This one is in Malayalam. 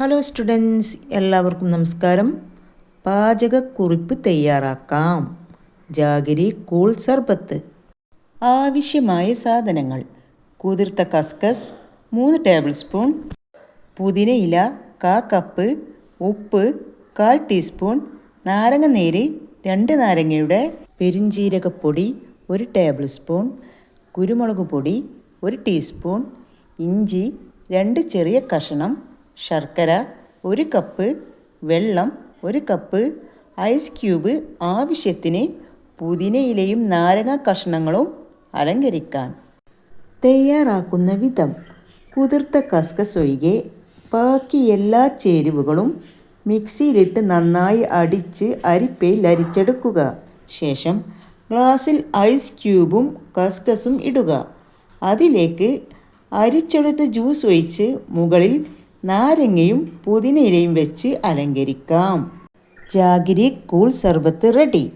ഹലോ സ്റ്റുഡൻസ് എല്ലാവർക്കും നമസ്കാരം. പാചകക്കുറിപ്പ് തയ്യാറാക്കാം. ജാഗരി കൂൾ സർബത്ത്. ആവശ്യമായ സാധനങ്ങൾ. കുതിർത്ത കസ്കസ് മൂന്ന് ടേബിൾ സ്പൂൺ പുതിനയില കാ കപ്പ്. ഉപ്പ് കാൽ ടീസ്പൂൺ നാരങ്ങ നീര് രണ്ട് നാരങ്ങയുടെ. പെരിഞ്ജീരകപ്പൊടി ഒരു ടേബിൾ സ്പൂൺ കുരുമുളക് പൊടി ഒരു ടീസ്പൂൺ ഇഞ്ചി രണ്ട് ചെറിയ കഷണം. ശർക്കര ഒരു കപ്പ് വെള്ളം ഒരു കപ്പ് ഐസ് ക്യൂബ് ആവശ്യത്തിന് പുതിനയിലയും നാരങ്ങ കഷ്ണങ്ങളും അലങ്കരിക്കാൻ. തയ്യാറാക്കുന്ന വിധം കുതിർത്ത കസ്കസ് ഒഴികെ ബാക്കി എല്ലാ ചേരുവകളും മിക്സിയിലിട്ട് നന്നായി അടിച്ച് അരിപ്പയിൽ അരിച്ചെടുക്കുക ശേഷം ഗ്ലാസ്സിൽ ഐസ് ക്യൂബും കസ്കസും ഇടുക. അതിലേക്ക് അരിച്ചെടുത്ത ജ്യൂസ് ഒഴിച്ച് മുകളിൽ നാരങ്ങയും പുതിനയിലയും വെച്ച് അലങ്കരിക്കാം. ജാഗിരി കൂൾ സർബത്ത് റെഡി.